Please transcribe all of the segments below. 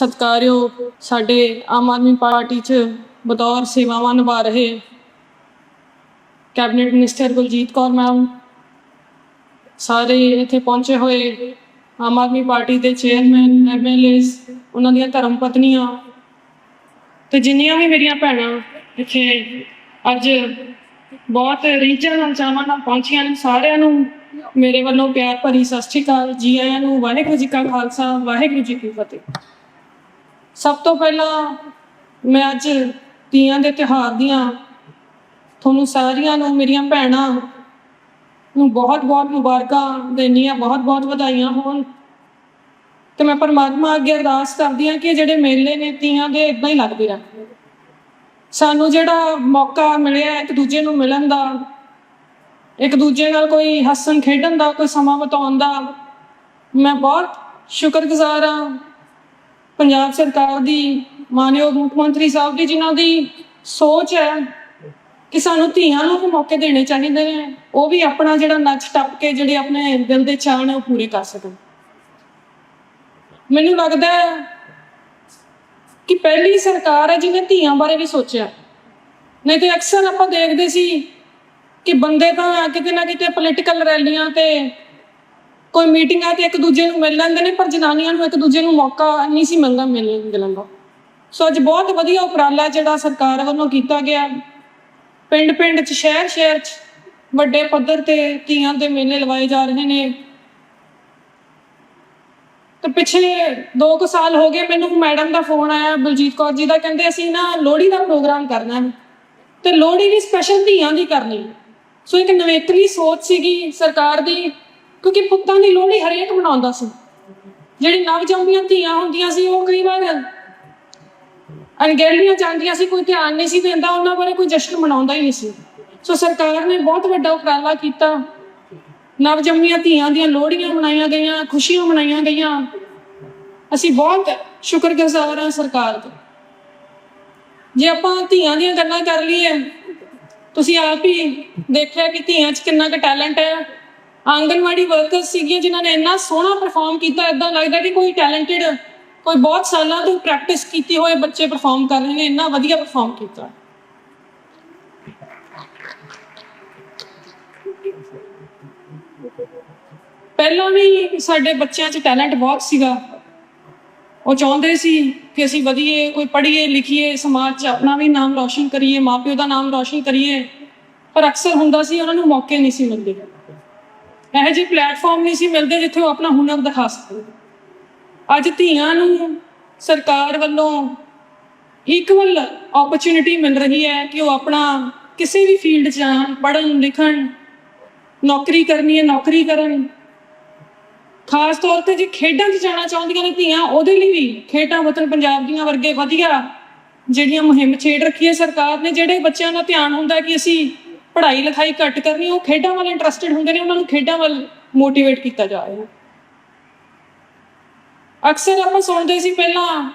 ਸਤਿਕਾਰਯੋਗ ਸਾਡੇ ਆਮ ਆਦਮੀ ਪਾਰਟੀ 'ਚ ਬਤੌਰ ਸੇਵਾਵਾਂ ਨਿਭਾ ਰਹੇ cabinet minister Baljit Kaur ma'am, ਸਾਰੇ ਇੱਥੇ ਪਹੁੰਚੇ ਹੋਏ ਆਮ ਆਦਮੀ ਪਾਰਟੀ ਦੇ ਚੇਅਰਮੈਨ ਐਮਐਲਏਸ ਉਹਨਾਂ ਦੀਆਂ ਧਰਮ ਪਤਨੀਆਂ ਤੇ ਜਿੰਨੀਆਂ ਵੀ ਮੇਰੀਆਂ ਭੈਣਾਂ ਇੱਥੇ ਅੱਜ ਬਹੁਤ ਰੀਝਾਂ ਨਾਲ ਚਾਵਾਂ ਨਾਲ ਪਹੁੰਚੀਆਂ ਨੇ, ਸਾਰਿਆਂ ਨੂੰ ਮੇਰੇ ਵੱਲੋਂ ਪਿਆਰ ਭਰੀ ਸਤਿ ਸ਼੍ਰੀ ਅਕਾਲ, ਜੀ ਆਇਆਂ ਨੂੰ ਵਾਹਿਗੁਰੂ ਜੀ ਕਾ ਖਾਲਸਾ, ਵਾਹਿਗੁਰੂ ਜੀ ਕੀ ਫਤਿਹ। ਸਭ ਤੋਂ ਪਹਿਲਾਂ ਮੈਂ ਅੱਜ ਤੀਆਂ ਦੇ ਤਿਉਹਾਰ ਦੀਆਂ ਤੁਹਾਨੂੰ ਸਾਰੀਆਂ ਨੂੰ, ਮੇਰੀਆਂ ਭੈਣਾਂ ਨੂੰ ਬਹੁਤ-ਬਹੁਤ ਮੁਬਾਰਕਾਂ ਦੇਣੀ ਆ ਬਹੁਤ-ਬਹੁਤ ਵਧਾਈਆਂ ਹੋਣ। ਤੇ ਮੈਂ ਪਰਮਾਤਮਾ ਅੱਗੇ ਅਰਦਾਸ ਕਰਦੀ ਹਾਂ ਕਿ ਜਿਹੜੇ ਮੇਲੇ ਨੇ ਤੀਆਂ ਦੇ ਇਦਾਂ ਹੀ ਲੱਗਦੇ ਰਹਿਣ। ਸਾਨੂੰ ਜਿਹੜਾ ਮੌਕਾ ਮਿਲਿਆ ਇੱਕ ਦੂਜੇ ਨੂੰ ਮਿਲਣ ਦਾ, ਇੱਕ ਦੂਜੇ ਨਾਲ ਕੋਈ ਹੱਸਣ ਖੇਡਣ ਦਾ, ਕੋਈ ਸਮਾਂ ਬਿਤਾਉਣ ਦਾ, ਮੈਂ ਬਹੁਤ ਸ਼ੁਕਰਗੁਜ਼ਾਰ ਹਾਂ ਪੰਜਾਬ ਸਰਕਾਰ ਦੀ, ਮਾਨਯੋਗ ਮੁੱਖ ਮੰਤਰੀ ਸਾਹਿਬ ਦੀ ਜਿਨ੍ਹਾਂ ਦੀ ਸੋਚ ਹੈ ਕਿ ਸਾਨੂੰ ਧੀਆਂ ਨੂੰ ਵੀ ਮੌਕੇ ਦੇਣੇ ਚਾਹੀਦੇ ਨੇ, ਉਹ ਵੀ ਆਪਣਾ ਜਿਹੜਾ ਨੱਚ ਟੱਪ ਕੇ ਜਿਹੜੇ ਆਪਣੇ ਦਿਲ ਦੇ ਚਾਅ ਨੇ ਉਹ ਪੂਰੇ ਕਰ ਸਕਣ। ਮੈਨੂੰ ਲੱਗਦਾ ਹੈ ਕਿ ਪਹਿਲੀ ਸਰਕਾਰ ਹੈ ਜਿਹਨੇ ਧੀਆਂ ਬਾਰੇ ਵੀ ਸੋਚਿਆ। ਨਹੀਂ ਤੇ ਅਕਸਰ ਆਪਾਂ ਦੇਖਦੇ ਸੀ ਕਿ ਬੰਦੇ ਤਾਂ ਕਿਤੇ ਨਾ ਕਿਤੇ ਪੋਲੀਟੀਕਲ ਰੈਲੀਆਂ ਤੇ ਕੋਈ ਮੀਟਿੰਗ ਮੀਟਿੰਗਾਂ ਤੇ ਇੱਕ ਦੂਜੇ ਨੂੰ ਮਿਲ ਲੈਂਦੇ ਨੇ, ਪਰ ਜਨਾਨੀਆਂ ਨੂੰ ਇੱਕ ਦੂਜੇ ਨੂੰ ਮੌਕਾ ਨਹੀਂ ਸੀ ਮਿਲਦਾ ਮਿਲਣ ਦਾ। ਸੋ ਅੱਜ ਬਹੁਤ ਵਧੀਆ ਉਪਰਾਲਾ ਜਿਹੜਾ ਸਰਕਾਰ ਵੱਲੋਂ ਕੀਤਾ ਗਿਆ। ਪਿੰਡ ਪਿੰਡ ਚ ਸ਼ਹਿਰ ਸ਼ਹਿਰ ਚ ਵੱਡੇ ਪੱਧਰ ਤੇ ਧੀਆਂ ਦੇ ਮੇਲੇ ਲਵਾਏ ਜਾ ਰਹੇ ਨੇ। ਤੇ ਪਿਛਲੇ 2 ਕੁ ਸਾਲ ਹੋ ਗਏ ਮੈਨੂੰ ਮੈਡਮ ਦਾ ਫੋਨ ਆਇਆ, ਬਲਜੀਤ ਕੌਰ ਜੀ ਦਾ, ਕਹਿੰਦੇ ਅਸੀਂ ਨਾ ਲੋਹੜੀ ਦਾ ਪ੍ਰੋਗਰਾਮ ਕਰਨਾ ਹੈ। ਤੇ ਲੋਹੜੀ ਵੀ ਸਪੈਸ਼ਲ ਧੀਆਂ ਦੀ ਕਰਨੀ। ਸੋ ਇੱਕ ਨਵੇਕਲੀ ਸੋਚ ਸੀਗੀ ਸਰਕਾਰ ਦੀ ਕਿਉਂਕਿ ਪੁੱਤਾਂ ਦੀ ਲੋਹੜੀ ਹਰੇਕ ਮਨਾਉਂਦਾ ਸੀ। ਜਿਹੜੀ ਨਵਜੰਮੀਆਂ ਧੀਆਂ ਹੁੰਦੀਆਂ ਸੀ, ਉਹ ਕਈ ਵਾਰ ਅਣਗਹਿਲੀਆਂ ਜਾਂਦੀਆਂ ਸੀ, ਕੋਈ ਧਿਆਨ ਨਹੀਂ ਸੀ ਦਿੰਦਾ, ਉਹਨਾਂ ਬਾਰੇ ਕੋਈ ਜਸ਼ਨ ਮਨਾਉਂਦਾ ਹੀ ਨਹੀਂ ਸੀ। ਸੋ ਸਰਕਾਰ ਨੇ ਬਹੁਤ ਵੱਡਾ ਉਪਰਾਲਾ ਕੀਤਾ। ਨਵਜੰਮੀਆਂ ਧੀਆਂ ਦੀਆਂ ਲੋਹੜੀਆਂ ਮਨਾਈਆਂ ਗਈਆਂ, ਖੁਸ਼ੀਆਂ ਮਨਾਈਆਂ ਗਈਆਂ। ਅਸੀਂ ਬਹੁਤ ਸ਼ੁਕਰਗੁਜ਼ਾਰ ਹਾਂ ਸਰਕਾਰ ਦੇ। ਜੇ ਆਪਾਂ ਧੀਆਂ ਦੀਆਂ ਗੱਲਾਂ ਕਰ ਲਈਏ, ਤੁਸੀਂ ਆਪ ਹੀ ਦੇਖਿਆ ਕਿ ਧੀਆਂ 'ਚ ਕਿੰਨਾ ਕੁ ਟੈਲੈਂਟ ਹੈ। ਆਂਗਨਵਾੜੀ ਵਰਕਰਸ ਸੀਗੀਆਂ ਜਿਨ੍ਹਾਂ ਨੇ ਇੰਨਾ ਸੋਹਣਾ ਪਰਫਾਰਮ ਕੀਤਾ ਇਦਾਂ ਲੱਗਦਾ ਕਿ ਕੋਈ ਟੈਲੈਂਟਡ ਕੋਈ ਬਹੁਤ ਸਾਲਾਂ ਤੋਂ ਪ੍ਰੈਕਟਿਸ ਕੀਤੀ ਹੋਏ ਬੱਚੇ ਪਰਫਾਰਮ ਕਰ ਰਹੇ ਨੇ, ਇੰਨਾ ਵਧੀਆ ਪਰਫਾਰਮ ਕੀਤਾ। ਪਹਿਲਾਂ ਵੀ ਸਾਡੇ ਬੱਚਿਆਂ 'ਚ ਟੈਲੈਂਟ ਬਹੁਤ ਸੀਗਾ। ਉਹ ਚਾਹੁੰਦੇ ਸੀ ਕਿ ਅਸੀਂ ਵਧੀਏ, ਕੋਈ ਪੜ੍ਹੀਏ, ਲਿਖੀਏ, ਸਮਾਜ 'ਚ ਆਪਣਾ ਵੀ ਨਾਮ ਰੌਸ਼ਨ ਕਰੀਏ, ਮਾਪਿਓ ਦਾ ਨਾਮ ਰੌਸ਼ਨ ਕਰੀਏ। ਪਰ ਅਕਸਰ ਹੁੰਦਾ ਸੀ ਉਹਨਾਂ ਨੂੰ ਮੌਕੇ ਨਹੀਂ ਸੀ ਮਿਲਦੇ। ਇਹ ਜੀ ਪਲੇਟਫਾਰਮ ਨਹੀਂ ਸੀ ਮਿਲਦੇ ਜਿੱਥੇ ਉਹ ਆਪਣਾ ਹੁਨਰ ਦਿਖਾ ਸਕਦੇ ਅੱਜ ਧੀਆਂ ਨੂੰ ਸਰਕਾਰ ਵੱਲੋਂ ਇਕੁਅਲ ਓਪਰਚੁਨਿਟੀ ਮਿਲ ਰਹੀ ਹੈ ਕਿ ਉਹ ਆਪਣਾ ਕਿਸੇ ਵੀ ਫੀਲਡ 'ਚ ਜਾਣ ਪੜਨ ਲਿਖਣ, ਨੌਕਰੀ ਕਰਨੀ ਹੈ, ਨੌਕਰੀ ਕਰਨ। ਖਾਸ ਤੌਰ ਤੇ ਜੇ ਖੇਡਾਂ 'ਚ ਜਾਣਾ ਚਾਹੁੰਦੀਆਂ ਨੇ ਧੀਆਂ, ਉਹਦੇ ਲਈ ਵੀ ਖੇਡਾਂ ਵਤਨ ਪੰਜਾਬ ਦੀਆਂ ਵਰਗੇ ਵਧੀਆ ਜਿਹੜੀਆਂ ਮੁਹਿੰਮ ਛੇੜ ਰੱਖੀ ਹੈ ਸਰਕਾਰ ਨੇ, ਜਿਹੜੇ ਬੱਚਿਆਂ ਦਾ ਧਿਆਨ ਹੁੰਦਾ ਕਿ ਅਸੀਂ ਪੜ੍ਹਾਈ ਲਿਖਾਈ ਘੱਟ ਕਰਨੀ, ਉਹ ਖੇਡਾਂ ਵੱਲ ਇੰਟਰਸਟਿਡ ਹੁੰਦੇ ਨੇ, ਉਹਨਾਂ ਨੂੰ ਖੇਡਾਂ ਵੱਲ ਮੋਟੀਵੇਟ ਕੀਤਾ ਜਾ ਰਿਹਾ ਅਕਸਰ ਆਪਾਂ ਸੁਣਦੇ ਸੀ ਪਹਿਲਾਂ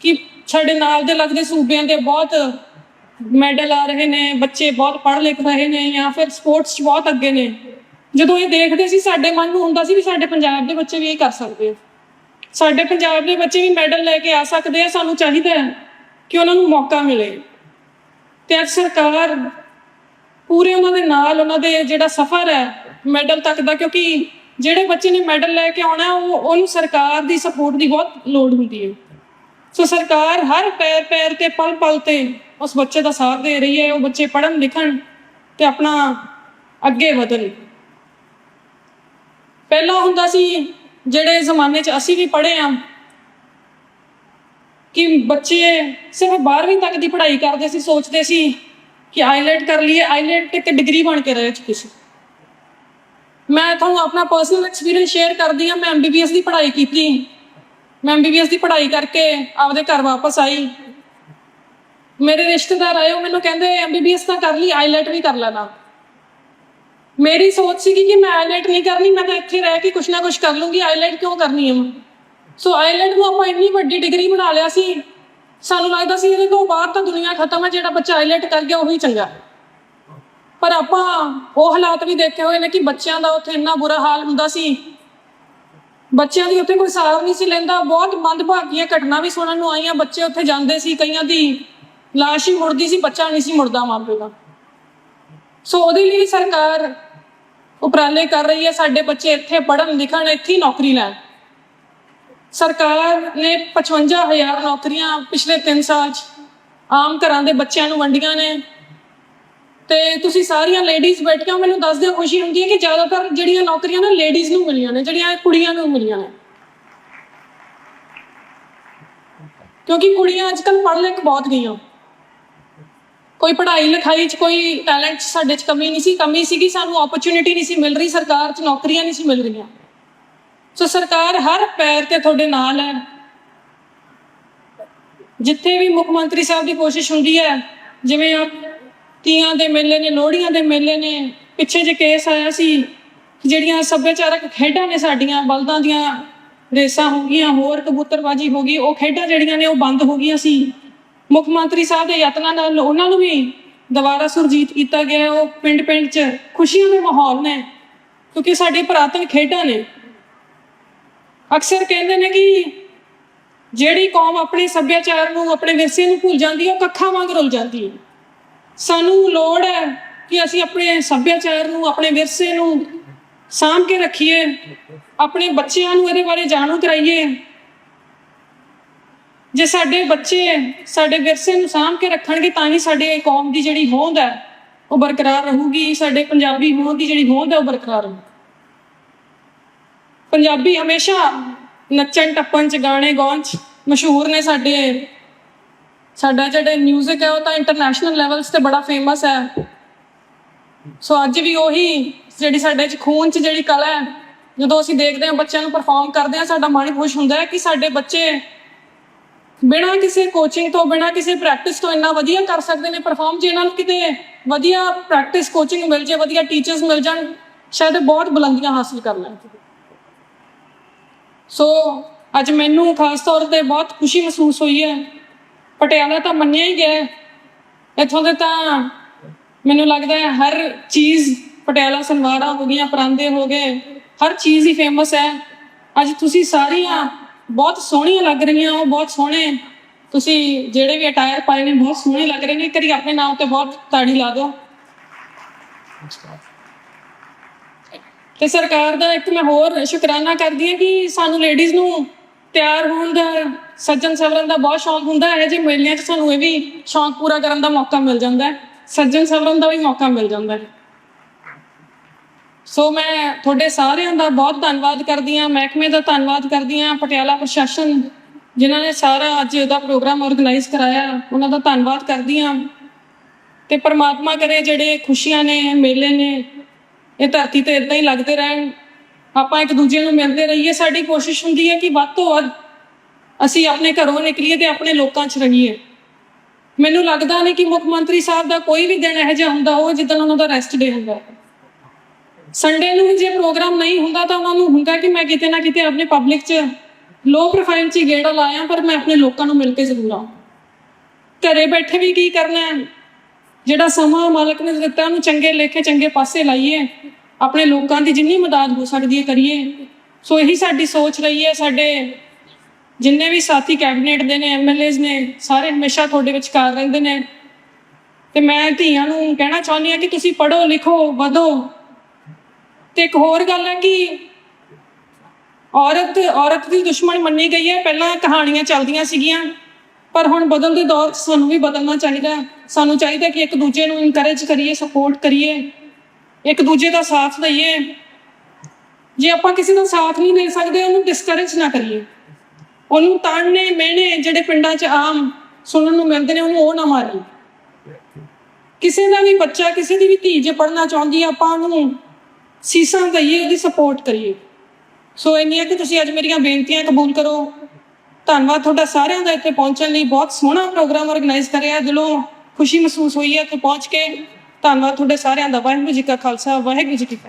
ਕਿ ਸਾਡੇ ਨਾਲ ਦੇ ਲੱਗਦੇ ਸੂਬਿਆਂ ਦੇ ਬਹੁਤ ਮੈਡਲ ਆ ਰਹੇ ਨੇ, ਬੱਚੇ ਬਹੁਤ ਪੜ੍ਹ ਲਿਖ ਰਹੇ ਨੇ ਜਾਂ ਫਿਰ ਸਪੋਰਟਸ 'ਚ ਬਹੁਤ ਅੱਗੇ ਨੇ। ਜਦੋਂ ਇਹ ਦੇਖਦੇ ਸੀ, ਸਾਡੇ ਮਨ ਨੂੰ ਹੁੰਦਾ ਸੀ ਵੀ ਸਾਡੇ ਪੰਜਾਬ ਦੇ ਬੱਚੇ ਵੀ ਇਹ ਕਰ ਸਕਦੇ ਆ। ਸਾਡੇ ਪੰਜਾਬ ਦੇ ਬੱਚੇ ਵੀ ਮੈਡਲ ਲੈ ਕੇ ਆ ਸਕਦੇ ਆ, ਸਾਨੂੰ ਚਾਹੀਦਾ ਹੈ ਕਿ ਉਹਨਾਂ ਨੂੰ ਮੌਕਾ ਮਿਲੇ। ਤੇ ਅੱਜ ਸਰਕਾਰ ਪੂਰੇ ਉਹਨਾਂ ਦੇ ਨਾਲ ਉਹਨਾਂ ਦੇ ਜਿਹੜਾ ਸਫ਼ਰ ਹੈ ਮੈਡਲ ਤੱਕ ਦਾ, ਕਿਉਂਕਿ ਜਿਹੜੇ ਬੱਚੇ ਨੇ ਮੈਡਲ ਲੈ ਕੇ ਆਉਣਾ, ਉਹ ਉਹਨੂੰ ਸਰਕਾਰ ਦੀ ਸਪੋਰਟ ਦੀ ਬਹੁਤ ਲੋੜ ਹੁੰਦੀ ਹੈ। ਸੋ ਸਰਕਾਰ ਹਰ ਪੈਰ ਪੈਰ ਤੇ, ਪਲ ਪਲ ਤੇ ਉਸ ਬੱਚੇ ਦਾ ਸਾਥ ਦੇ ਰਹੀ ਹੈ, ਉਹ ਬੱਚੇ ਪੜ੍ਹਨ ਲਿਖਣ ਤੇ ਆਪਣਾ ਅੱਗੇ ਵਧਣ। ਪਹਿਲਾਂ ਹੁੰਦਾ ਸੀ, ਜਿਹੜੇ ਜ਼ਮਾਨੇ 'ਚ ਅਸੀਂ ਵੀ ਪੜ੍ਹੇ ਆ ਕਿ ਬੱਚੇ ਸਿਰਫ 12ਵੀਂ ਤੱਕ ਦੀ ਪੜ੍ਹਾਈ ਕਰਦੇ ਸੀ, ਸੋਚਦੇ ਸੀ ਕਿ ਆਈਲੈਟ ਕਰ ਲਈਏ ਆਈਲੈਟ ਇੱਕ ਡਿਗਰੀ ਬਣ ਕੇ ਰਹਿ ਚੁੱਕੀ ਮੈਂ ਤੁਹਾਨੂੰ ਆਪਣਾ ਪਰਸਨਲ ਐਕਸਪੀਰੀਅੰਸ ਸ਼ੇਅਰ ਕਰਦੀ ਹਾਂ, ਮੈਂ ਐਮਬੀਬੀਐਸ ਦੀ ਪੜ੍ਹਾਈ ਕੀਤੀ। ਮੈਂ ਐਮਬੀਬੀਐਸ ਦੀ ਪੜ੍ਹਾਈ ਕਰਕੇ ਆਪਦੇ ਘਰ ਵਾਪਸ ਆਈ। ਮੇਰੇ ਰਿਸ਼ਤੇਦਾਰ ਆਏ, ਉਹ ਮੈਨੂੰ ਕਹਿੰਦੇ ਐਮਬੀਬੀਐਸ ਤਾਂ ਕਰ ਲਈ ਆਈਲੈਟ ਵੀ ਕਰ ਲੈਣਾ। ਮੇਰੀ ਸੋਚ ਸੀ ਕਿ ਮੈਂ ਆਈਲੈਟ ਨਹੀਂ ਕਰਨੀ, ਮੈਂ ਤਾਂ ਇੱਥੇ ਰਹਿ ਕੇ ਕੁਛ ਨਾ ਕੁਛ ਕਰ ਲੂੰਗੀ ਆਈਲੈਟ ਕਿਉਂ ਕਰਨੀ ਹੈ? ਮੈਂ ਸੋ ਆਈਲੈਟ ਨੂੰ ਆਪਾਂ ਇੰਨੀ ਵੱਡੀ ਡਿਗਰੀ ਬਣਾ ਲਿਆ ਸੀ ਸਾਨੂੰ ਲੱਗਦਾ ਸੀ ਇਹਦੇ ਤੋਂ ਬਾਅਦ ਤਾਂ ਦੁਨੀਆ ਖਤਮ ਹੈ, ਜਿਹੜਾ ਬੱਚਾ ਆਈਲੈਟ ਕਰ ਗਿਆ ਉਹੀ ਚੰਗਾ। ਪਰ ਆਪਾਂ ਉਹ ਹਾਲਾਤ ਵੀ ਦੇਖੇ ਹੋਏ ਨੇ ਕਿ ਬੱਚਿਆਂ ਦਾ ਉੱਥੇ ਇੰਨਾ ਬੁਰਾ ਹਾਲ ਹੁੰਦਾ ਸੀ। ਬੱਚਿਆਂ ਦੀ ਉੱਥੇ ਕੋਈ ਸਾਰ ਨਹੀਂ ਸੀ ਲੈਂਦਾ। ਬਹੁਤ ਮੰਦਭਾਗੀਆਂ ਘਟਨਾ ਵੀ ਸੁਣਨ ਨੂੰ ਆਈਆਂ। ਬੱਚੇ ਉੱਥੇ ਜਾਂਦੇ ਸੀ, ਕਈਆਂ ਦੀ ਲਾਸ਼ ਹੀ ਮੁੜਦੀ ਸੀ, ਬੱਚਾ ਨਹੀਂ ਸੀ ਮੁੜਦਾ ਮਾਪੇ ਦਾ। ਸੋ ਉਹਦੇ ਲਈ ਸਰਕਾਰ ਉਪਰਾਲੇ ਕਰ ਰਹੀ ਹੈ। ਸਾਡੇ ਬੱਚੇ ਇੱਥੇ ਪੜ੍ਹਨ, ਲਿਖਣ, ਇੱਥੇ ਹੀ ਨੌਕਰੀ ਲੈਣ। ਸਰਕਾਰ ਨੇ 55000 ਨੌਕਰੀਆਂ ਪਿਛਲੇ 3 ਸਾਲ 'ਚ ਆਮ ਘਰਾਂ ਦੇ ਬੱਚਿਆਂ ਨੂੰ ਵੰਡੀਆਂ ਨੇ। ਤੇ ਤੁਸੀਂ ਸਾਰੀਆਂ ਲੇਡੀਜ਼ ਬੈਠੀਆਂ ਹੋ ਮੈਨੂੰ ਦੱਸਦੇ ਹੋ ਖੁਸ਼ੀ ਹੁੰਦੀ ਹੈ ਕਿ ਜ਼ਿਆਦਾਤਰ ਜਿਹੜੀਆਂ ਨੌਕਰੀਆਂ ਨਾ ਲੇਡੀਜ਼ ਨੂੰ ਮਿਲੀਆਂ ਨੇ, ਜਿਹੜੀਆਂ ਕੁੜੀਆਂ ਨੂੰ ਮਿਲੀਆਂ ਨੇ। ਕਿਉਂਕਿ ਕੁੜੀਆਂ ਅੱਜ ਕੱਲ ਪੜ੍ਹ ਲਿਖ ਬਹੁਤ ਗਈਆਂ। ਕੋਈ ਪੜ੍ਹਾਈ ਲਿਖਾਈ 'ਚ ਕੋਈ ਟੈਲੈਂਟ ਸਾਡੇ 'ਚ ਕਮੀ ਨਹੀਂ ਸੀ, ਕਮੀ ਸੀਗੀ ਸਾਨੂੰ ਓਪਰਚ्युनिटी ਨਹੀਂ ਸੀ ਮਿਲ ਰਹੀ, ਸਰਕਾਰ 'ਚ ਨੌਕਰੀਆਂ ਨਹੀਂ ਸੀ ਮਿਲ ਰਹੀਆਂ। ਸੋ ਸਰਕਾਰ ਹਰ ਪੈਰ ਤੇ ਤੁਹਾਡੇ ਨਾਲ ਹੈ। ਜਿੱਥੇ ਵੀ ਮੁੱਖ ਮੰਤਰੀ ਸਾਹਿਬ ਦੀ ਕੋਸ਼ਿਸ਼ ਹੁੰਦੀ ਹੈ, ਜਿਵੇਂ ਆ ਤੀਆਂ ਦੇ ਮੇਲੇ ਨੇ, ਲੋਹੜੀਆਂ ਦੇ ਮੇਲੇ ਨੇ, ਪਿੱਛੇ ਜੇ ਕੇਸ ਆਇਆ ਸੀ, ਜਿਹੜੀਆਂ ਸੱਭਿਆਚਾਰਕ ਖੇਡਾਂ ਨੇ ਸਾਡੀਆਂ, ਬਲਦਾਂ ਦੀਆਂ ਰੇਸਾਂ ਹੋ ਗਈਆਂ, ਹੋਰ ਕਬੂਤਰਬਾਜੀ ਹੋ ਗਈ, ਉਹ ਖੇਡਾਂ ਜਿਹੜੀਆਂ ਨੇ ਉਹ ਬੰਦ ਹੋ ਗਈਆਂ ਸੀ। ਮੁੱਖ ਮੰਤਰੀ ਸਾਹਿਬ ਦੇ ਯਤਨਾਂ ਨਾਲ ਉਹਨਾਂ ਨੂੰ ਵੀ ਦੁਬਾਰਾ ਸੁਰਜੀਤ ਕੀਤਾ ਗਿਆ, ਉਹ ਪਿੰਡ ਪਿੰਡ 'ਚ ਖੁਸ਼ੀਆਂ ਦੇ ਮਾਹੌਲ ਨੇ, ਕਿਉਂਕਿ ਸਾਡੇ ਪੁਰਾਤਨ ਖੇਡਾਂ ਨੇ। ਅਕਸਰ ਕਹਿੰਦੇ ਨੇ ਕਿ ਜਿਹੜੀ ਕੌਮ ਆਪਣੇ ਸੱਭਿਆਚਾਰ ਨੂੰ, ਆਪਣੇ ਵਿਰਸੇ ਨੂੰ ਭੁੱਲ ਜਾਂਦੀ ਹੈ, ਉਹ ਕੱਖਾਂ ਵਾਂਗ ਰੁੱਲ ਜਾਂਦੀ ਹੈ। ਸਾਨੂੰ ਲੋੜ ਹੈ ਕਿ ਅਸੀਂ ਆਪਣੇ ਸੱਭਿਆਚਾਰ ਨੂੰ, ਆਪਣੇ ਵਿਰਸੇ ਨੂੰ ਸਾਂਭ ਕੇ ਰੱਖੀਏ, ਆਪਣੇ ਬੱਚਿਆਂ ਨੂੰ ਇਹਦੇ ਬਾਰੇ ਜਾਣੂ ਕਰਾਈਏ। ਜੇ ਸਾਡੇ ਬੱਚੇ ਸਾਡੇ ਵਿਰਸੇ ਨੂੰ ਸਾਂਭ ਕੇ ਰੱਖਣਗੇ, ਤਾਂ ਹੀ ਸਾਡੇ ਕੌਮ ਦੀ ਜਿਹੜੀ ਹੋਂਦ ਹੈ, ਉਹ ਬਰਕਰਾਰ ਰਹੂਗੀ। ਸਾਡੇ ਪੰਜਾਬੀ ਹੋਂਦ ਦੀ ਜਿਹੜੀ ਹੋਂਦ ਹੈ, ਉਹ ਬਰਕਰਾਰ ਰਹੂ ਪੰਜਾਬੀ ਹਮੇਸ਼ਾ ਨੱਚਣ, ਟੱਪਣ ਚ, ਗਾਣੇ ਗਾਉਣ ਚ ਮਸ਼ਹੂਰ ਨੇ ਸਾਡੇ। ਸਾਡਾ ਜਿਹੜਾ 뮤직 ਹੈ ਉਹ ਤਾਂ ਇੰਟਰਨੈਸ਼ਨਲ ਲੈਵਲਸ ਤੇ ਬੜਾ ਫੇਮਸ ਹੈ। ਸੋ ਅੱਜ ਵੀ ਉਹੀ ਜਿਹੜੀ ਸਾਡੇ ਚ ਖੂਨ ਚ ਜਿਹੜੀ ਕਲਾ ਹੈ, ਜਦੋਂ ਅਸੀਂ ਦੇਖਦੇ ਹਾਂ ਬੱਚਿਆਂ ਨੂੰ ਪਰਫਾਰਮ ਕਰਦੇ ਹਾਂ, ਸਾਡਾ ਮਨ ਖੁਸ਼ ਹੁੰਦਾ ਹੈ ਕਿ ਸਾਡੇ ਬੱਚੇ ਬਿਨਾਂ ਕਿਸੇ ਕੋਚਿੰਗ ਤੋਂ, ਬਿਨਾਂ ਕਿਸੇ ਪ੍ਰੈਕਟਿਸ ਤੋਂ ਇੰਨਾ ਵਧੀਆ ਕਰ ਸਕਦੇ ਨੇ ਪਰਫਾਰਮ ਜੇ ਇਹਨਾਂ ਨੂੰ ਕਿਤੇ ਵਧੀਆ ਪ੍ਰੈਕਟਿਸ ਕੋਚਿੰਗ ਮਿਲ ਜੇ, ਵਧੀਆ ਟੀਚਰਸ ਮਿਲ ਜਾਣ, ਸ਼ਾਇਦ ਬਹੁਤ ਬੁਲੰਦੀਆਂ ਹਾਸਲ ਕਰ ਲੈਣ। ਸੋ ਅੱਜ ਮੈਨੂੰ ਖਾਸ ਤੌਰ ਤੇ ਬਹੁਤ ਖੁਸ਼ੀ ਮਹਿਸੂਸ ਹੋਈ ਹੈ। ਪਟਿਆਲਾ ਤਾਂ ਮੰਨਿਆ ਹੀ ਗਿਆ ਇੱਥੋਂ ਦੇ ਤਾਂ ਮੈਨੂੰ ਲੱਗਦਾ ਹੈ ਹਰ ਚੀਜ਼ ਪਟਿਆਲਾ ਸਲਵਾਰਾਂ ਹੋ ਗਈਆਂ, ਪਰਾਂਦੇ ਹੋ ਗਏ, ਹਰ ਚੀਜ਼ ਹੀ ਫੇਮਸ ਹੈ। ਅੱਜ ਤੁਸੀਂ ਸਾਰੀਆਂ ਬਹੁਤ ਸੋਹਣੀਆਂ ਲੱਗ ਰਹੀਆਂ ਹੋ ਬਹੁਤ ਸੋਹਣੇ। ਤੁਸੀਂ ਜਿਹੜੇ ਵੀ ਅਟਾਇਰ ਪਾਏ ਨੇ, ਬਹੁਤ ਸੋਹਣੇ ਲੱਗ ਰਹੇ ਨੇ। ਕਰੀ ਆਪਣੇ ਨਾਮ ਤੇ ਬਹੁਤ ਤਾੜੀ ਲਾ ਦਿਓ। ਤੇ ਸਰਕਾਰ ਦਾ ਇੱਕ ਮੈਂ ਹੋਰ ਸ਼ੁਕਰਾਨਾ ਕਰਦੀ ਹਾਂ ਕਿ ਸਾਨੂੰ ਲੇਡੀਜ਼ ਨੂੰ ਤਿਆਰ ਹੋਣ ਦਾ, ਸੱਜਣ ਸਵਰਨ ਦਾ ਬਹੁਤ ਸ਼ੌਂਕ ਹੁੰਦਾ ਹੈ। ਜੇ ਮੇਲਿਆਂ 'ਚ ਸਾਨੂੰ ਇਹ ਵੀ ਸ਼ੌਂਕ ਪੂਰਾ ਕਰਨ ਦਾ ਮੌਕਾ ਮਿਲ ਜਾਂਦਾ ਹੈ। ਸੱਜਣ ਸਵਰਨ ਦਾ ਵੀ ਮੌਕਾ ਮਿਲ ਜਾਂਦਾ ਹੈ। ਸੋ ਮੈਂ ਤੁਹਾਡੇ ਸਾਰਿਆਂ ਦਾ ਬਹੁਤ ਧੰਨਵਾਦ ਕਰਦੀ ਹਾਂ। ਮਹਿਕਮੇ ਦਾ ਧੰਨਵਾਦ ਕਰਦੀ ਹਾਂ। ਪਟਿਆਲਾ ਪ੍ਰਸ਼ਾਸਨ, ਜਿਨ੍ਹਾਂ ਨੇ ਸਾਰਾ ਅੱਜ ਦਾ ਪ੍ਰੋਗਰਾਮ ਆਰਗੇਨਾਈਜ਼ ਕਰਾਇਆ, ਉਹਨਾਂ ਦਾ ਧੰਨਵਾਦ ਕਰਦੀ ਹਾਂ। ਤੇ ਪਰਮਾਤਮਾ ਕਰੇ ਜਿਹੜੇ ਖੁਸ਼ੀਆਂ ਨੇ, ਮੇਲੇ ਨੇ ਇਹ ਧਰਤੀ ਤੇ ਇਦਾਂ ਹੀ ਲੱਗਦੇ ਰਹਿਣ। ਆਪਾਂ ਇੱਕ ਦੂਜੇ ਨੂੰ ਮਿਲਦੇ ਰਹੀਏ। ਸਾਡੀ ਕੋਸ਼ਿਸ਼ ਹੁੰਦੀ ਹੈ ਕਿ ਵੱਧ ਤੋਂ ਵੱਧ ਅਸੀਂ ਆਪਣੇ ਘਰੋਂ ਨਿਕਲੀਏ ਤੇ ਆਪਣੇ ਲੋਕਾਂ 'ਚ ਰਹੀਏ। ਮੈਨੂੰ ਲੱਗਦਾ ਨਹੀਂ ਕਿ ਮੁੱਖ ਮੰਤਰੀ ਸਾਹਿਬ ਦਾ ਕੋਈ ਵੀ ਦਿਨ ਇਹੋ ਜਿਹਾ ਹੁੰਦਾ ਉਹ ਜਿੱਦਾਂ ਉਹਨਾਂ ਦਾ ਰੈਸਟ ਡੇ ਹੁੰਦਾ ਹੈ। ਸੰਡੇ ਨੂੰ ਜੇ ਪ੍ਰੋਗਰਾਮ ਨਹੀਂ ਹੁੰਦਾ ਤਾਂ ਉਹਨਾਂ ਨੂੰ ਹੁੰਦਾ ਕਿ ਮੈਂ ਕਿਤੇ ਨਾ ਕਿਤੇ ਆਪਣੇ ਪਬਲਿਕ 'ਚ ਲੋ ਪ੍ਰੋਫਾਈਲ 'ਚ ਹੀ ਗੇੜਾ ਲਾਇਆ, ਪਰ ਮੈਂ ਆਪਣੇ ਲੋਕਾਂ ਨੂੰ ਮਿਲ ਕੇ ਜ਼ਰੂਰ ਆਉਂ ਘਰੇ ਬੈਠੇ ਵੀ ਕੀ ਕਰਨਾ ਹੈ? ਜਿਹੜਾ ਸਮਾਂ ਮਾਲਕ ਨੇ ਦਿੱਤਾ ਉਹਨੂੰ ਚੰਗੇ ਲੇਖੇ, ਚੰਗੇ ਪਾਸੇ ਲਾਈਏ। ਆਪਣੇ ਲੋਕਾਂ ਦੀ ਜਿੰਨੀ ਮਦਦ ਹੋ ਸਕਦੀ ਹੈ ਕਰੀਏ। ਸੋ ਇਹੀ ਸਾਡੀ ਸੋਚ ਰਹੀ ਹੈ, ਸਾਡੇ ਜਿੰਨੇ ਵੀ ਸਾਥੀ ਕੈਬਨਿਟ ਦੇ ਨੇ ਐਮਐਲਏਜ਼ ਨੇ, ਸਾਰੇ ਹਮੇਸ਼ਾ ਤੁਹਾਡੇ ਵਿਚਕਾਰ ਰਹਿੰਦੇ ਨੇ। ਤੇ ਮੈਂ ਧੀਆਂ ਨੂੰ ਕਹਿਣਾ ਚਾਹੁੰਦੀ ਹਾਂ ਕਿ ਤੁਸੀਂ ਪੜ੍ਹੋ, ਲਿਖੋ, ਵਧੋ। ਤੇ ਇੱਕ ਹੋਰ ਗੱਲ ਹੈ ਕਿ ਔਰਤ ਔਰਤ ਦੀ ਦੁਸ਼ਮਣ ਮੰਨੀ ਗਈ ਹੈ। ਪਹਿਲਾਂ ਕਹਾਣੀਆਂ ਚੱਲਦੀਆਂ ਸੀਗੀਆਂ। ਪਰ ਹੁਣ ਬਦਲਦੇ ਦੌਰ 'ਚ ਸਾਨੂੰ ਵੀ ਬਦਲਣਾ ਚਾਹੀਦਾ ਸਾਨੂੰ ਚਾਹੀਦਾ ਕਿ ਇੱਕ ਦੂਜੇ ਨੂੰ ਇਨਕਰੇਜ ਕਰੀਏ ਸਪੋਰਟ ਕਰੀਏ। ਇੱਕ ਦੂਜੇ ਦਾ ਸਾਥ ਦਈਏ। ਜੇ ਆਪਾਂ ਕਿਸੇ ਦਾ ਸਾਥ ਨਹੀਂ ਦੇ ਸਕਦੇ, ਉਹਨੂੰ ਡਿਸਕਰੇਜ ਨਾ ਕਰੀਏ। ਉਹਨੂੰ ਤਾੜਨੇ, ਮਿਹਣੇ ਜਿਹੜੇ ਪਿੰਡਾਂ 'ਚ ਆਮ ਸੁਣਨ ਨੂੰ ਮਿਲਦੇ ਨੇ, ਉਹਨੂੰ ਉਹ ਨਾ ਮਾਰੀ ਕਿਸੇ ਦਾ ਵੀ ਬੱਚਾ, ਕਿਸੇ ਦੀ ਵੀ ਧੀ ਜੇ ਪੜ੍ਹਨਾ ਚਾਹੁੰਦੀ ਆ, ਆਪਾਂ ਉਹਨੂੰ ਸੀਸਾਂ ਦਈਏ, ਉਹਦੀ ਸਪੋਰਟ ਕਰੀਏ। ਸੋ ਇੰਨੀਆਂ ਕਿ ਤੁਸੀਂ ਅੱਜ ਮੇਰੀਆਂ ਬੇਨਤੀਆਂ ਕਬੂਲ ਕਰੋ। ਧੰਨਵਾਦ ਤੁਹਾਡਾ ਸਾਰਿਆਂ ਦਾ ਇੱਥੇ ਪਹੁੰਚਣ ਲਈ। ਬਹੁਤ ਸੋਹਣਾ ਪ੍ਰੋਗਰਾਮ ਆਰਗੇਨਾਈਜ਼ ਕਰਿਆ। ਦਿਲੋਂ ਖੁਸ਼ੀ ਮਹਿਸੂਸ ਹੋਈ ਹੈ ਇੱਥੇ ਪਹੁੰਚ ਕੇ। ਧੰਨਵਾਦ ਤੁਹਾਡੇ ਸਾਰਿਆਂ ਦਾ। ਵਾਹਿਗੁਰੂ ਜੀ ਕਾ ਖਾਲਸਾ। ਵਾਹਿਗੁਰੂ ਜੀ ਕੀ ਫਤਿਹ।